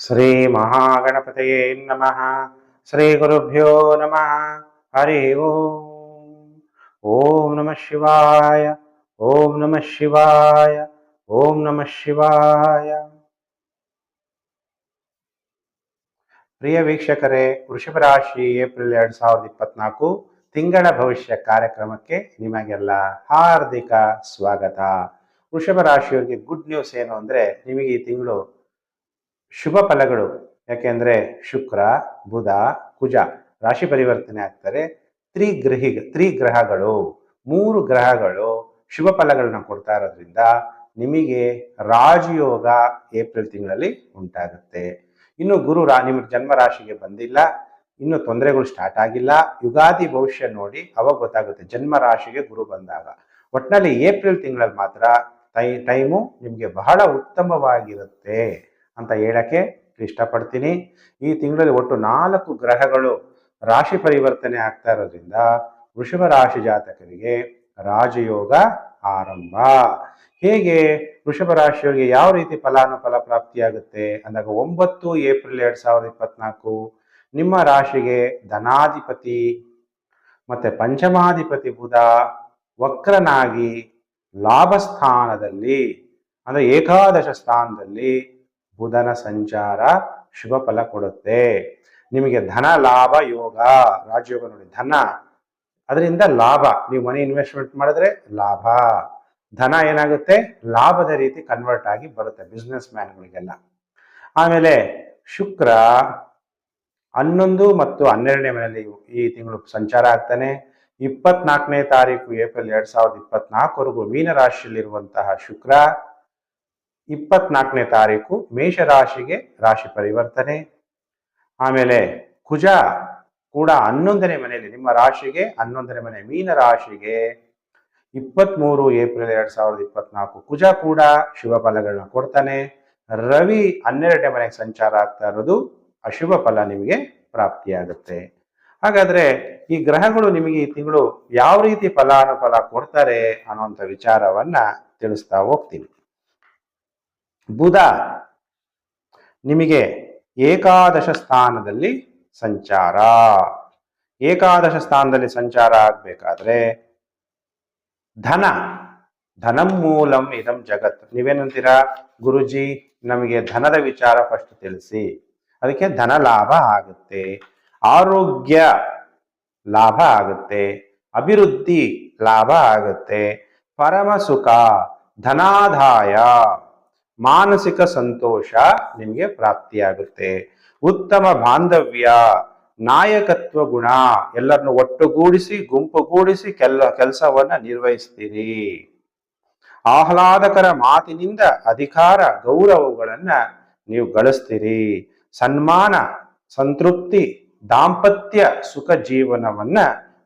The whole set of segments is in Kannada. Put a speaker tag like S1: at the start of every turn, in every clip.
S1: ಶ್ರೀ ಮಹಾಗಣಪತಯೇ ನಮಃ ಶ್ರೀ ಗುರುಭ್ಯೋ ನಮಃ ಹರಿ ಓಂ ಓಂ ನಮಃ ಶಿವಾಯ ಓಂ ನಮಃ ಶಿವಾಯ ಓಂ ನಮಃ ಶಿವಾಯ ಪ್ರಿಯ ವೀಕ್ಷಕರೇ, ವೃಷಭ ರಾಶಿ ಏಪ್ರಿಲ್ ಎರಡ್ ಸಾವಿರದ ಇಪ್ಪತ್ನಾಲ್ಕು ತಿಂಗಳ ಭವಿಷ್ಯ ಕಾರ್ಯಕ್ರಮಕ್ಕೆ ನಿಮಗೆಲ್ಲ ಹಾರ್ದಿಕ ಸ್ವಾಗತ. ವೃಷಭ ರಾಶಿಯವರಿಗೆ ಗುಡ್ ನ್ಯೂಸ್ ಏನು ಅಂದ್ರೆ, ನಿಮಗೆ ಈ ತಿಂಗಳು ಶುಭ ಫಲಗಳು. ಯಾಕೆಂದ್ರೆ ಶುಕ್ರ, ಬುಧ, ಕುಜ ರಾಶಿ ಪರಿವರ್ತನೆ ಆಗ್ತಾರೆ. ತ್ರಿಗ್ರಹಿ ತ್ರಿಗ್ರಹಗಳು. ಮೂರು ಗ್ರಹಗಳು ಶುಭ ಫಲಗಳನ್ನ ಕೊಡ್ತಾ ಇರೋದ್ರಿಂದ ನಿಮಗೆ ರಾಜಯೋಗ ಏಪ್ರಿಲ್ ತಿಂಗಳಲ್ಲಿ ಉಂಟಾಗುತ್ತೆ. ಇನ್ನು ಗುರು ರಾ ನಿಮ್ಮ ಜನ್ಮ ರಾಶಿಗೆ ಬಂದಿಲ್ಲ. ಇನ್ನು ತೊಂದರೆಗಳು ಸ್ಟಾರ್ಟ್ ಆಗಿಲ್ಲ. ಯುಗಾದಿ ಭವಿಷ್ಯ ನೋಡಿ ಅವಾಗ ಗೊತ್ತಾಗುತ್ತೆ ಜನ್ಮ ರಾಶಿಗೆ ಗುರು ಬಂದಾಗ. ಒಟ್ಟಿನಲ್ಲಿ ಏಪ್ರಿಲ್ ತಿಂಗಳಲ್ಲಿ ಮಾತ್ರ ಟೈ, ಟೈಮು ನಿಮಗೆ ಬಹಳ ಉತ್ತಮವಾಗಿರುತ್ತೆ. ಅಂತ ಹೇಳಕ್ಕೆ ಇಷ್ಟಪಡ್ತೀನಿ. ಈ ತಿಂಗಳಲ್ಲಿ ಒಟ್ಟು ನಾಲ್ಕು ಗ್ರಹಗಳು ರಾಶಿ ಪರಿವರ್ತನೆ ಆಗ್ತಾ ಇರೋದ್ರಿಂದ ವೃಷಭ ರಾಶಿ ಜಾತಕರಿಗೆ ರಾಜಯೋಗ ಆರಂಭ. ಹೇಗೆ ವೃಷಭ ರಾಶಿಯವರಿಗೆ ಯಾವ ರೀತಿ ಫಲಾನುಫಲ ಪ್ರಾಪ್ತಿಯಾಗುತ್ತೆ? ಅಂದಾಗ ಒಂಬತ್ತು ಏಪ್ರಿಲ್ ಎರಡ್ ಸಾವಿರದ ಇಪ್ಪತ್ನಾಲ್ಕು ನಿಮ್ಮ ರಾಶಿಗೆ ಧನಾಧಿಪತಿ ಮತ್ತೆ ಪಂಚಮಾಧಿಪತಿ ಬುಧ ವಕ್ರನಾಗಿ ಲಾಭ ಸ್ಥಾನದಲ್ಲಿ ಅಂದ್ರೆ ಏಕಾದಶ ಸ್ಥಾನದಲ್ಲಿ ಬುಧನ ಸಂಚಾರ ಶುಭ ಫಲ ಕೊಡುತ್ತೆ. ನಿಮಗೆ ಧನ, ಲಾಭ, ಯೋಗ, ರಾಜಯೋಗ ನೋಡಿ. ಧನ, ಅದರಿಂದ ಲಾಭ. ನೀವು ಮನಿ ಇನ್ವೆಸ್ಟ್ಮೆಂಟ್ ಮಾಡಿದ್ರೆ ಲಾಭ. ಧನ ಏನಾಗುತ್ತೆ? ಲಾಭದ ರೀತಿ ಕನ್ವರ್ಟ್ ಆಗಿ ಬರುತ್ತೆ ಬಿಸ್ನೆಸ್ ಮ್ಯಾನ್ಗಳಿಗೆಲ್ಲ ಆಮೇಲೆ ಶುಕ್ರ ಹನ್ನೊಂದು ಮತ್ತು ಹನ್ನೆರಡನೇ ಮನೆಯಲ್ಲಿ ಈ ತಿಂಗಳು ಸಂಚಾರ ಆಗ್ತಾನೆ. ಇಪ್ಪತ್ನಾಲ್ಕನೇ ತಾರೀಕು ಏಪ್ರಿಲ್ ಎರಡ್ ಸಾವಿರದ ಇಪ್ಪತ್ನಾಲ್ಕವರೆಗೂ ಮೀನರಾಶಿಯಲ್ಲಿರುವಂತಹ ಶುಕ್ರ ಇಪ್ಪತ್ನಾಲ್ಕನೇ ತಾರೀಕು ಮೇಷರಾಶಿಗೆ ರಾಶಿ ಪರಿವರ್ತನೆ. ಆಮೇಲೆ ಕುಜ ಕೂಡ ಹನ್ನೊಂದನೇ ಮನೆಯಲ್ಲಿ, ನಿಮ್ಮ ರಾಶಿಗೆ ಹನ್ನೊಂದನೇ ಮನೆ, ಮೀನ ರಾಶಿಗೆ ಇಪ್ಪತ್ಮೂರು ಏಪ್ರಿಲ್ ಎರಡ್ ಸಾವಿರದ ಇಪ್ಪತ್ನಾಲ್ಕು ಕುಜ ಕೂಡ ಶುಭ ಫಲಗಳನ್ನ ಕೊಡ್ತಾನೆ. ರವಿ ಹನ್ನೆರಡನೇ ಮನೆಗೆ ಸಂಚಾರ ಆಗ್ತಾ ಇರೋದು ಅಶುಭ ಫಲ ನಿಮಗೆ ಪ್ರಾಪ್ತಿಯಾಗುತ್ತೆ. ಹಾಗಾದ್ರೆ ಈ ಗ್ರಹಗಳು ನಿಮಗೆ ಈ ತಿಂಗಳು ಯಾವ ರೀತಿ ಫಲಾನುಫಲ ಕೊಡ್ತಾರೆ ಅನ್ನುವಂಥ ವಿಚಾರವನ್ನ ತಿಳಿಸ್ತಾ ಹೋಗ್ತೀನಿ. ಬುಧ ನಿಮಗೆ ಏಕಾದಶ ಸ್ಥಾನದಲ್ಲಿ ಸಂಚಾರ. ಏಕಾದಶ ಸ್ಥಾನದಲ್ಲಿ ಸಂಚಾರ ಆಗ್ಬೇಕಾದ್ರೆ ಧನ, ಧನಂ ಮೂಲಂ ಇದಂ ಜಗತ್. ನೀವೇನಂತೀರಾ? ಗುರುಜಿ, ನಮಗೆ ಧನದ ವಿಚಾರ ಫಸ್ಟ್ ತಿಳಿಸಿ. ಅದಕ್ಕೆ ಧನ ಲಾಭ ಆಗುತ್ತೆ, ಆರೋಗ್ಯ ಲಾಭ ಆಗುತ್ತೆ, ಅಭಿವೃದ್ಧಿ ಲಾಭ ಆಗುತ್ತೆ ಪರಮ ಸುಖ ಧನಾದಾಯ. ಮಾನಸಿಕ ಸಂತೋಷ ನಿಮಗೆ ಪ್ರಾಪ್ತಿಯಾಗುತ್ತೆ. ಉತ್ತಮ ಬಾಂಧವ್ಯ, ನಾಯಕತ್ವ ಗುಣ ಎಲ್ಲರನ್ನು ಒಟ್ಟುಗೂಡಿಸಿ, ಗುಂಪುಗೂಡಿಸಿ ಕೆಲ, ಕೆಲಸವನ್ನ ನಿರ್ವಹಿಸ್ತೀರಿ. ಆಹ್ಲಾದಕರ ಮಾತಿನಿಂದ ಅಧಿಕಾರ, ಗೌರವಗಳನ್ನ ನೀವು ಗಳಿಸ್ತೀರಿ. ಸನ್ಮಾನ, ಸಂತೃಪ್ತಿ, ದಾಂಪತ್ಯ, ಸುಖ ಜೀವನವನ್ನ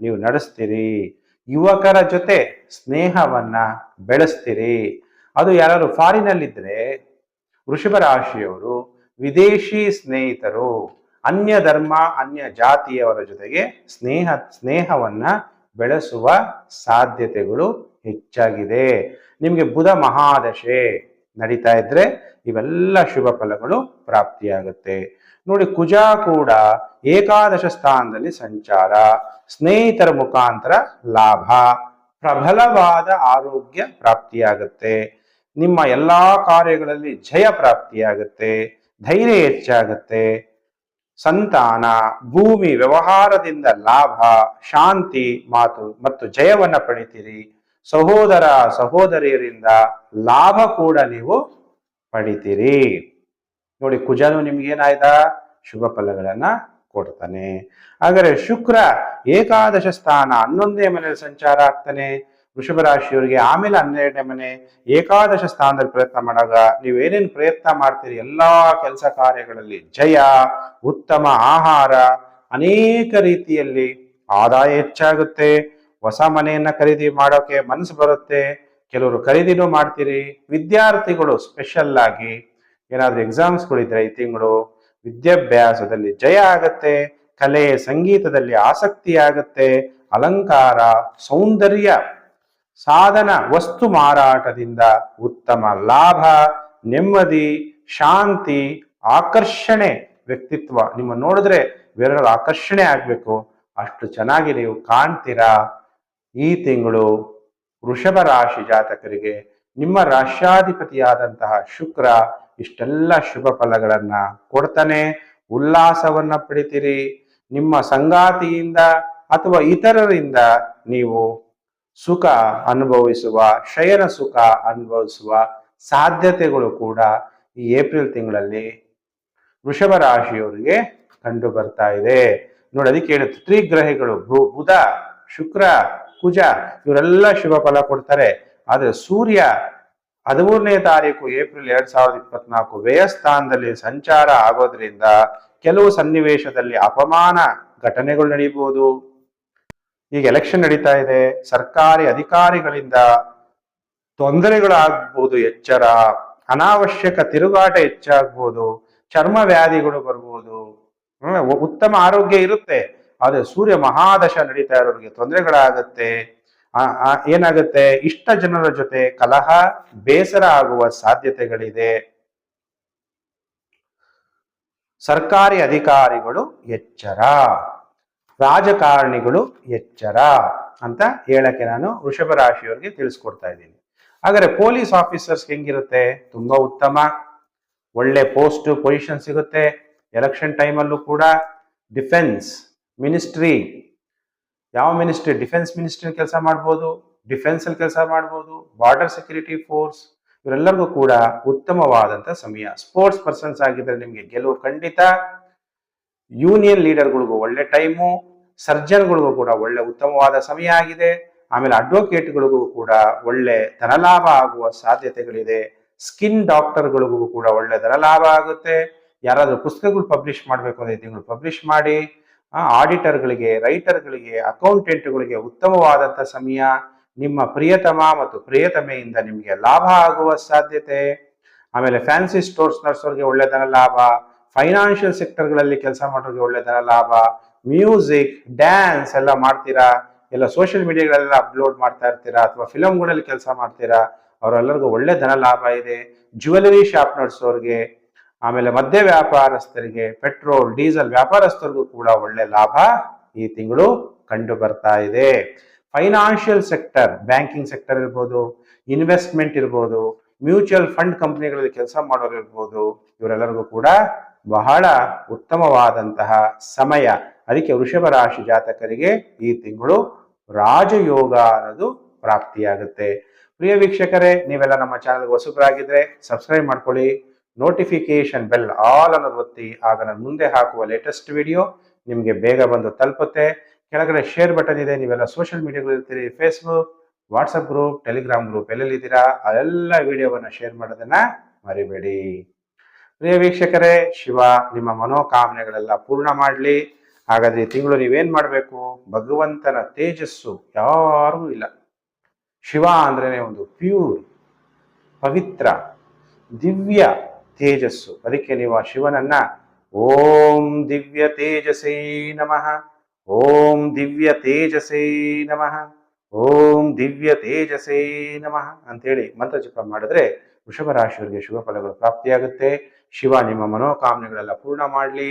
S1: ನೀವು ನಡೆಸ್ತೀರಿ. ಯುವಕರ ಜೊತೆ ಸ್ನೇಹವನ್ನ ಬೆಳೆಸ್ತೀರಿ. ಅದು ಯಾರು ಫಾರಿನಲ್ಲಿದ್ರೆ ವೃಷಭ ರಾಶಿಯವರು ವಿದೇಶಿ ಸ್ನೇಹಿತರು, ಅನ್ಯ ಧರ್ಮ, ಅನ್ಯ ಜಾತಿಯವರ ಜೊತೆಗೆ ಸ್ನೇಹ, ಸ್ನೇಹವನ್ನ ಬೆಳೆಸುವ ಸಾಧ್ಯತೆಗಳು ಹೆಚ್ಚಾಗಿದೆ. ನಿಮಗೆ ಬುಧ ಮಹಾದಶೆ ನಡೀತಾ ಇದ್ರೆ ಇವೆಲ್ಲ ಶುಭ ಫಲಗಳು ಪ್ರಾಪ್ತಿಯಾಗುತ್ತೆ. ನೋಡಿ, ಕುಜ ಕೂಡ ಏಕಾದಶ ಸ್ಥಾನದಲ್ಲಿ ಸಂಚಾರ, ಸ್ನೇಹಿತರ ಮುಖಾಂತರ ಲಾಭ, ಪ್ರಬಲವಾದ ಆರೋಗ್ಯ ಪ್ರಾಪ್ತಿಯಾಗುತ್ತೆ. ನಿಮ್ಮ ಎಲ್ಲಾ ಕಾರ್ಯಗಳಲ್ಲಿ ಜಯ ಪ್ರಾಪ್ತಿಯಾಗುತ್ತೆ, ಧೈರ್ಯ ಹೆಚ್ಚಾಗುತ್ತೆ. ಸಂತಾನ, ಭೂಮಿ, ವ್ಯವಹಾರದಿಂದ ಲಾಭ, ಶಾಂತಿ ಮಾತು ಮತ್ತು ಜಯವನ್ನ ಪಡಿತೀರಿ. ಸಹೋದರ, ಸಹೋದರಿಯರಿಂದ ಲಾಭ ಕೂಡ ನೀವು ಪಡಿತೀರಿ. ನೋಡಿ, ಕುಜನು ನಿಮ್ಗೇನಾಯ್ತ? ಶುಭ ಫಲಗಳನ್ನ ಕೊಡ್ತಾನೆ. ಆದರೆ ಶುಕ್ರ ಏಕಾದಶ ಸ್ಥಾನ ಹನ್ನೊಂದೇ ಮನೆಯಲ್ಲಿ ಸಂಚಾರ ಆಗ್ತಾನೆ. ವೃಷಭ ರಾಶಿಯವರಿಗೆ ಆಮೇಲೆ ಹನ್ನೆರಡನೇ ಮನೆ ಏಕಾದಶ ಸ್ಥಾನದಲ್ಲಿ ಪ್ರಯತ್ನ ಮಾಡಾಗ ನೀವು ಏನೇನು ಪ್ರಯತ್ನ ಮಾಡ್ತೀರಿ ಎಲ್ಲಾ ಕೆಲಸ ಕಾರ್ಯಗಳಲ್ಲಿ ಜಯ, ಉತ್ತಮ ಆಹಾರ, ಅನೇಕ ರೀತಿಯಲ್ಲಿ ಆದಾಯ ಹೆಚ್ಚಾಗುತ್ತೆ. ಹೊಸ ಮನೆಯನ್ನ ಖರೀದಿ ಮಾಡೋಕೆ ಮನಸ್ಸು ಬರುತ್ತೆ. ಕೆಲವರು ಖರೀದಿನೂ ಮಾಡ್ತೀರಿ. ವಿದ್ಯಾರ್ಥಿಗಳು ಸ್ಪೆಷಲ್ ಆಗಿ ಏನಾದ್ರೂ ಎಕ್ಸಾಮ್ಸ್ಗಳಿದ್ರೆ ಈ ತಿಂಗಳು ವಿದ್ಯಾಭ್ಯಾಸದಲ್ಲಿ ಜಯ ಆಗತ್ತೆ. ಕಲೆ, ಸಂಗೀತದಲ್ಲಿ ಆಸಕ್ತಿ ಆಗತ್ತೆ. ಅಲಂಕಾರ, ಸೌಂದರ್ಯ. ಸಾಧನ ವಸ್ತು ಮಾರಾಟದಿಂದ ಉತ್ತಮ ಲಾಭ, ನೆಮ್ಮದಿ, ಶಾಂತಿ, ಆಕರ್ಷಣೆ ವ್ಯಕ್ತಿತ್ವ. ನಿಮ್ಮ ನೋಡಿದ್ರೆ ಬೇರೆ ಆಕರ್ಷಣೆ ಆಗ್ಬೇಕು. ಅಷ್ಟು ಚೆನ್ನಾಗಿ ನೀವು ಕಾಣ್ತೀರಾ? ಈ ತಿಂಗಳು ವೃಷಭ ರಾಶಿ ಜಾತಕರಿಗೆ ನಿಮ್ಮ ರಾಶ್ಯಾಧಿಪತಿಯಾದಂತಹ ಶುಕ್ರ ಇಷ್ಟೆಲ್ಲ ಶುಭ ಫಲಗಳನ್ನ ಕೊಡ್ತಾನೆ. ಉಲ್ಲಾಸವನ್ನ ಪಡಿತೀರಿ. ನಿಮ್ಮ ಸಂಗಾತಿಯಿಂದ ಅಥವಾ ಇತರರಿಂದ ನೀವು ಸುಖ ಅನುಭವಿಸುವ, ಶಯನ ಸುಖ ಅನುಭವಿಸುವ ಸಾಧ್ಯತೆಗಳು ಕೂಡ ಈ ಏಪ್ರಿಲ್ ತಿಂಗಳಲ್ಲಿ ವೃಷಭ ರಾಶಿಯವರಿಗೆ ಕಂಡು ಬರ್ತಾ ಇದೆ. ನೋಡಿ, ಅದಕ್ಕೆ ಹೇಳುತ್ತೆ ತ್ರಿಗ್ರಹಿಗಳು, ಭೂ- ಬುಧ, ಶುಕ್ರ, ಕುಜ, ಇವರೆಲ್ಲ ಶುಭ ಫಲ ಕೊಡ್ತಾರೆ. ಆದರೆ ಸೂರ್ಯ ಹದಿಮೂರನೇ ತಾರೀಕು ಏಪ್ರಿಲ್ ಎರಡ್ ಸಾವಿರದ ಇಪ್ಪತ್ನಾಲ್ಕು ವ್ಯಯಸ್ಥಾನದಲ್ಲಿ ಸಂಚಾರ ಆಗೋದ್ರಿಂದ ಕೆಲವು ಸನ್ನಿವೇಶದಲ್ಲಿ ಅಪಮಾನ ಘಟನೆಗಳು ನಡೀಬಹುದು. ಈಗ ಎಲೆಕ್ಷನ್ ನಡೀತಾ ಇದೆ, ಸರ್ಕಾರಿ ಅಧಿಕಾರಿಗಳಿಂದ ತೊಂದರೆಗಳಾಗ್ಬೋದು, ಎಚ್ಚರ, ಅನಾವಶ್ಯಕ ತಿರುಗಾಟ ಹೆಚ್ಚಾಗ್ಬೋದು, ಚರ್ಮ ವ್ಯಾಧಿಗಳು ಬರ್ಬೋದು ಉತ್ತಮ ಆರೋಗ್ಯ ಇರುತ್ತೆ, ಆದ್ರೆ ಸೂರ್ಯ ಮಹಾದಶ ನಡೀತಾ ಇರೋರಿಗೆ ತೊಂದರೆಗಳಾಗತ್ತೆ. ಏನಾಗುತ್ತೆ? ಇಷ್ಟ ಜನರ ಜೊತೆ ಕಲಹ, ಬೇಸರ ಆಗುವ ಸಾಧ್ಯತೆಗಳಿದೆ. ಸರ್ಕಾರಿ ಅಧಿಕಾರಿಗಳು ಎಚ್ಚರ. ರಾಜಕಾರಣಿಗಳು ಎಚ್ಚರ ಅಂತ ಹೇಳಕ್ಕೆ ನಾನು ವೃಷಭ ರಾಶಿಯವರಿಗೆ ತಿಳಿಸ್ಕೊಡ್ತಾ ಇದ್ದೀನಿ. ಹಾಗಾದ್ರೆ ಪೊಲೀಸ್ ಆಫೀಸರ್ಸ್ ಹೆಂಗಿರುತ್ತೆ? ತುಂಬಾ ಉತ್ತಮ. ಒಳ್ಳೆ ಪೋಸ್ಟ್ ಪೊಸಿಷನ್ ಸಿಗುತ್ತೆ. ಎಲೆಕ್ಷನ್ ಟೈಮಲ್ಲೂ ಕೂಡ ಡಿಫೆನ್ಸ್ ಮಿನಿಸ್ಟ್ರಿ. ಯಾವ ಮಿನಿಸ್ಟ್ರಿ? ಡಿಫೆನ್ಸ್ ಮಿನಿಸ್ಟ್ರಿ ಕೆಲಸ ಮಾಡ್ಬೋದು ಡಿಫೆನ್ಸ್ ಅಲ್ಲಿ ಕೆಲಸ ಮಾಡ್ಬೋದು, ಬಾರ್ಡರ್ ಸೆಕ್ಯೂರಿಟಿ ಫೋರ್ಸ್ ಇವರೆಲ್ಲರಿಗೂ ಕೂಡ ಉತ್ತಮವಾದಂತ ಸಮಯ. ಸ್ಪೋರ್ಟ್ಸ್ ಪರ್ಸನ್ಸ್ ಆಗಿದ್ರೆ ನಿಮಗೆ ಗೆಲುವು ಖಂಡಿತ. ಯೂನಿಯನ್ ಲೀಡರ್ಗಳಿಗೂ ಒಳ್ಳೆ ಟೈಮು. ಸರ್ಜನ್ಗಳಿಗೂ ಕೂಡ ಒಳ್ಳೆ ಉತ್ತಮವಾದ ಸಮಯ ಆಗಿದೆ. ಆಮೇಲೆ ಅಡ್ವೊಕೇಟ್ಗಳಿಗೂ ಕೂಡ ಒಳ್ಳೆ ಧನಲಾಭ ಆಗುವ ಸಾಧ್ಯತೆಗಳಿದೆ. ಸ್ಕಿನ್ ಡಾಕ್ಟರ್ಗಳಿಗೂ ಕೂಡ ಒಳ್ಳೆ ಧನಲಾಭ ಆಗುತ್ತೆ. ಯಾರಾದರೂ ಪುಸ್ತಕಗಳು ಪಬ್ಲಿಷ್ ಮಾಡಬೇಕು ಅಂದರೆ ತಿಂಗಳು ಪಬ್ಲಿಷ್ ಮಾಡಿ. ಆಡಿಟರ್ಗಳಿಗೆ, ರೈಟರ್ಗಳಿಗೆ, ಅಕೌಂಟೆಂಟ್ಗಳಿಗೆ ಉತ್ತಮವಾದಂಥ ಸಮಯ, ನಿಮ್ಮ ಪ್ರಿಯತಮ ಮತ್ತು ಪ್ರಿಯತಮೆಯಿಂದ ನಿಮಗೆ ಲಾಭ ಆಗುವ ಸಾಧ್ಯತೆ. ಆಮೇಲೆ ಫ್ಯಾನ್ಸಿ ಸ್ಟೋರ್ಸ್ ನಡೆಸೋರಿಗೆ ಒಳ್ಳೆ ಧನ ಲಾಭ ಫೈನಾನ್ಷಿಯಲ್ ಸೆಕ್ಟರ್ಗಳಲ್ಲಿ ಕೆಲಸ ಮಾಡೋರಿಗೆ ಒಳ್ಳೆ ಧನ ಲಾಭ ಮ್ಯೂಸಿಕ್ ಡ್ಯಾನ್ಸ್ ಎಲ್ಲ ಮಾಡ್ತೀರಾ? ಎಲ್ಲ ಸೋಷಿಯಲ್ ಮೀಡಿಯಾಗಳೆಲ್ಲ ಅಪ್ಲೋಡ್ ಮಾಡ್ತಾ ಇರ್ತೀರಾ? ಅಥವಾ ಫಿಲಮ್ಗಳಲ್ಲಿ ಕೆಲಸ ಮಾಡ್ತೀರಾ? ಅವರೆಲ್ಲರಿಗೂ ಒಳ್ಳೆ ಧನ ಲಾಭ ಇದೆ. ಜ್ಯುವೆಲರಿ ಶಾಪ್ ನಡೆಸೋರಿಗೆ, ಆಮೇಲೆ ಮದ್ಯ ವ್ಯಾಪಾರಸ್ಥರಿಗೆ ಪೆಟ್ರೋಲ್ ಡೀಸೆಲ್ ವ್ಯಾಪಾರಸ್ಥರಿಗೂ ಕೂಡ ಒಳ್ಳೆ ಲಾಭ ಈ ತಿಂಗಳು ಕಂಡು ಬರ್ತಾ ಇದೆ. ಫೈನಾನ್ಷಿಯಲ್ ಸೆಕ್ಟರ್ ಬ್ಯಾಂಕಿಂಗ್ ಸೆಕ್ಟರ್ ಇರ್ಬೋದು ಇನ್ವೆಸ್ಟ್ಮೆಂಟ್ ಇರ್ಬೋದು ಮ್ಯೂಚುವಲ್ ಫಂಡ್ ಕಂಪನಿಗಳಲ್ಲಿ ಕೆಲಸ ಮಾಡೋರು ಇರ್ಬೋದು ಇವರೆಲ್ಲರಿಗೂ ಕೂಡ ಬಹಳ ಉತ್ತಮವಾದಂತಹ ಸಮಯ. ಅದಕ್ಕೆ ವೃಷಭ ರಾಶಿ ಜಾತಕರಿಗೆ ಈ ತಿಂಗಳು ರಾಜಯೋಗ ಅನ್ನೋದು ಪ್ರಾಪ್ತಿಯಾಗುತ್ತೆ. ಪ್ರಿಯ ವೀಕ್ಷಕರೇ, ನೀವೆಲ್ಲ ನಮ್ಮ ಚಾನಲ್ಗೆ ಹೊಸಬರಾಗಿದ್ರೆ ಸಬ್ಸ್ಕ್ರೈಬ್ ಮಾಡ್ಕೊಳ್ಳಿ ನೋಟಿಫಿಕೇಶನ್ ಬೆಲ್ ಆಲ್ ಅನ್ನೋದು ಒತ್ತಿ, ಆಗ ನಾನು ಮುಂದೆ ಹಾಕುವ ಲೇಟೆಸ್ಟ್ ವಿಡಿಯೋ ನಿಮಗೆ ಬೇಗ ಬಂದು ತಲುಪುತ್ತೆ. ಕೆಳಗಡೆ ಶೇರ್ ಬಟನ್ ಇದೆ, ನೀವೆಲ್ಲ ಸೋಷಿಯಲ್ ಮೀಡಿಯಾಗಳು ಇರ್ತೀರಿ Facebook WhatsApp group Telegram group ಎಲ್ಲೆಲ್ಲಿದ್ದೀರಾ ಅದೆಲ್ಲ ವಿಡಿಯೋವನ್ನು ಶೇರ್ ಮಾಡೋದನ್ನ ಮರಿಬೇಡಿ. ಪ್ರಿಯ ವೀಕ್ಷಕರೇ, ಶಿವ, ನಿಮ್ಮ ಮನೋಕಾಮನೆಗಳೆಲ್ಲ ಪೂರ್ಣ ಮಾಡಲಿ. ಹಾಗಾದ್ರೆ ಈ ತಿಂಗಳು ನೀವೇನ್ ಮಾಡಬೇಕು? ಭಗವಂತನ ತೇಜಸ್ಸು ಯಾರೂ ಇಲ್ಲ. ಶಿವ ಅಂದ್ರೇನೆ ಒಂದು ಪ್ಯೂರ್ ಪವಿತ್ರ, ದಿವ್ಯ ತೇಜಸ್ಸು. ಅದಕ್ಕೆ ನೀವು ಆ ಶಿವನನ್ನ ಓಂ ದಿವ್ಯ ತೇಜಸೇ ನಮಃ, ಓಂ ದಿವ್ಯ ತೇಜಸೇ ನಮಃ, ಓಂ ದಿವ್ಯ ತೇಜಸೇ ನಮಃ ಅಂತೇಳಿ ಮಂತ್ರ ಜಪ ಮಾಡಿದ್ರೆ ವೃಷಭ ರಾಶಿಯವರಿಗೆ ಶುಭ ಫಲಗಳು ಪ್ರಾಪ್ತಿಯಾಗುತ್ತೆ. ಶಿವ ನಿಮ್ಮ ಮನೋಕಾಮನೆಗಳೆಲ್ಲ ಪೂರ್ಣ ಮಾಡಲಿ.